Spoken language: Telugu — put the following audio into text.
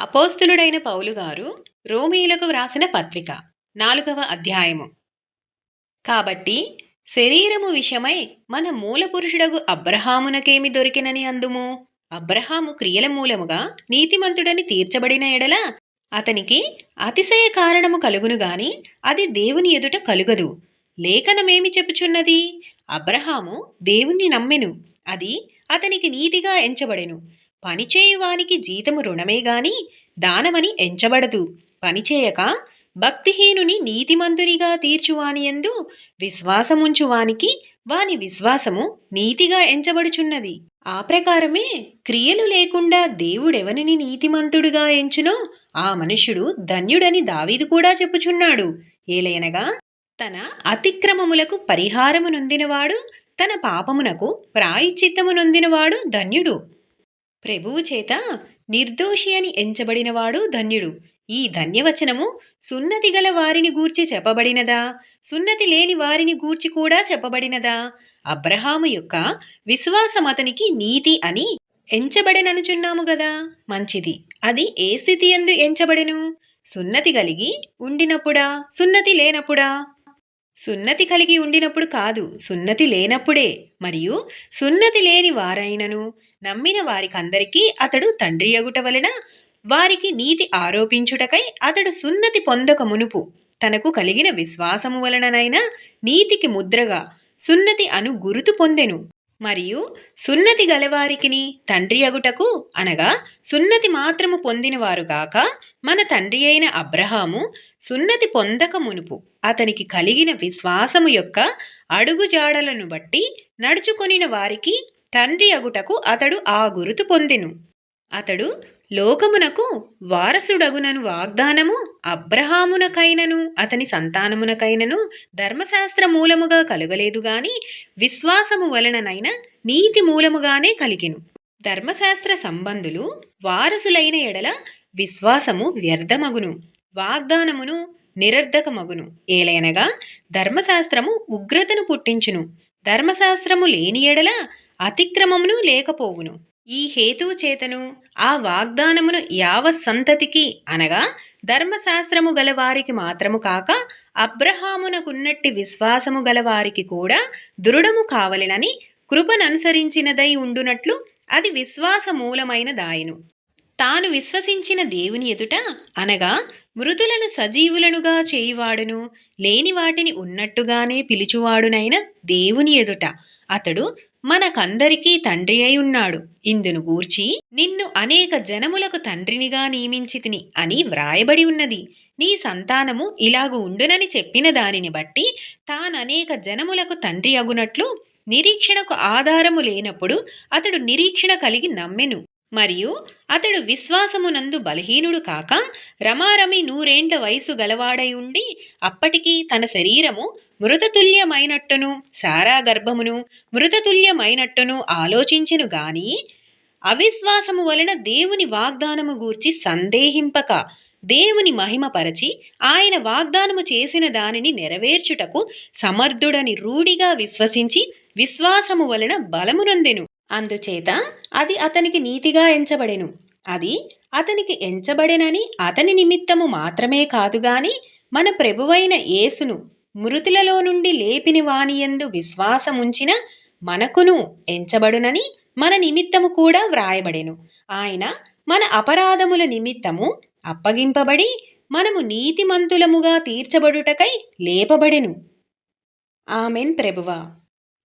అపోస్తులుడైన పౌలు గారు రోమీలకు వ్రాసిన పత్రిక నాలుగవ అధ్యాయము. కాబట్టి శరీరము విషయమై మన మూలపురుషుడగు అబ్రహామునకేమి దొరికినని అందుము? అబ్రహాము క్రియల మూలముగా నీతిమంతుడని తీర్చబడిన ఎడల అతనికి అతిశయ కారణము కలుగును గాని అది దేవుని ఎదుట కలుగదు. లేఖనమేమి చెప్పుచున్నది? అబ్రహాము దేవుణ్ణి నమ్మెను అది అతనికి నీతిగా ఎంచబడెను. పనిచేయువానికి జీతము రుణమే గాని దానమని ఎంచబడదు. పనిచేయక భక్తిహీనుని నీతిమంతునిగా తీర్చువానియందు విశ్వాసముంచువానికి వాని విశ్వాసము నీతిగా ఎంచబడుచున్నది. ఆ ప్రకారమే క్రియలు లేకుండా దేవుడెవనిని నీతిమంతుడుగా ఎంచునో ఆ మనుష్యుడు ధన్యుడని దావీదు కూడా చెప్పుచున్నాడు. ఏలయనగా తన అతిక్రమములకు పరిహారము నొందినవాడు తన పాపమునకు ప్రాయశ్చిత్తము నొందినవాడు ధన్యుడు. ప్రభువు చేత నిర్దోషి అని ఎంచబడినవాడు ధన్యుడు. ఈ ధన్యవచనము సున్నతి గల వారిని గూర్చి చెప్పబడినదా? సున్నతి లేని వారిని గూర్చి కూడా చెప్పబడినదా? అబ్రహాము యొక్క విశ్వాసం అతనికి నీతి అని ఎంచబడిననుచున్నాము గదా? మంచిది. అది ఏ స్థితి ఎందు ఎంచబడెను? సున్నతి కలిగి ఉండినప్పుడా? సున్నతి లేనప్పుడా? సున్నతి కలిగి ఉండినప్పుడు కాదు సున్నతి లేనప్పుడే. మరియు సున్నతి లేని వారైనను నమ్మిన వారికందరికీ అతడు తండ్రి అగుట వలన వారికి నీతి ఆరోపించుటకై అతడు సున్నతి పొందక మునుపు తనకు కలిగిన విశ్వాసము వలననైనా నీతికి ముద్రగా సున్నతి అను గురుతు పొందెను. మరియు సున్నతి గలవారికిని తండ్రి అగుటకు అనగా సున్నతి మాత్రము పొందినవారుగాక మన తండ్రి అయిన అబ్రహాము సున్నతి పొందక మునుపు అతనికి కలిగిన విశ్వాసము యొక్క అడుగుజాడలను బట్టి నడుచుకొనిన వారికి తండ్రి అగుటకు అతడు ఆ గురుతు పొందెను. అతడు లోకమునకు వారసుడగునను వాగ్దానము అబ్రహామునకైనను అతని సంతానమునకైనను ధర్మశాస్త్ర మూలముగా కలుగలేదు గాని విశ్వాసము వలననైన నీతి మూలముగానే కలిగిను. ధర్మశాస్త్ర సంబంధులు వారసులైన ఎడల విశ్వాసము వ్యర్థమగును వాగ్దానమును నిరర్ధకమగును. ఏలైనగా ధర్మశాస్త్రము ఉగ్రతను పుట్టించును ధర్మశాస్త్రము లేని ఎడల అతిక్రమమును లేకపోవును. ఈ హేతువు చేతను ఆ వాగ్దానమును యావ సంతతికి అనగా ధర్మశాస్త్రము గలవారికి మాత్రము కాక అబ్రహామునకున్నట్టి విశ్వాసము గలవారికి కూడా దృఢము కావలెనని కృపననుసరించినదై ఉండునట్లు అది విశ్వాస మూలమైన దాయను తాను విశ్వసించిన దేవుని ఎదుట అనగా మృతులను సజీవులనుగా చేయువాడును లేని వాటిని ఉన్నట్టుగానే పిలుచువాడునైన దేవుని ఎదుట. అతడు మనకందరికీ తండ్రి అయి ఉన్నాడు. ఇందును గూర్చి నిన్ను అనేక జనములకు తండ్రినిగా నియమించితిని అని వ్రాయబడి ఉన్నది. నీ సంతానము ఇలాగు ఉండునని చెప్పిన దానిని బట్టి తాననేక జనములకు తండ్రి అగునట్లు నిరీక్షణకు ఆధారము లేనప్పుడు అతడు నిరీక్షణ కలిగి నమ్మెను. మరియు అతడు విశ్వాసమునందు బలహీనుడు కాక రమారమి నూరేండ్ల వయసు గలవాడై ఉండి అప్పటికీ తన శరీరము మృతతుల్యమైనట్టును సారా గర్భమును మృతతుల్యమైనట్టును ఆలోచించెను గాని అవిశ్వాసము వలన దేవుని వాగ్దానము గూర్చి సందేహింపక దేవుని మహిమపరచి ఆయన వాగ్దానము చేసిన దానిని నెరవేర్చుటకు సమర్థుడని రూఢిగా విశ్వసించి విశ్వాసము వలన బలమునందెను అందుచేత అది అతనికి నీతిగా ఎంచబడెను. అది అతనికి ఎంచబడెనని అతని నిమిత్తము మాత్రమే కాదుగాని మన ప్రభువైన యేసును మృతులలో నుండి లేపిని వానియందు విశ్వాసముంచిన మనకును ఎంచబడునని మన నిమిత్తము కూడా వ్రాయబడెను. ఆయన మన అపరాధముల నిమిత్తము అప్పగింపబడి మనము నీతిమంతులముగా తీర్చబడుటకై లేపబడెను. ఆమెన్ ప్రభువా.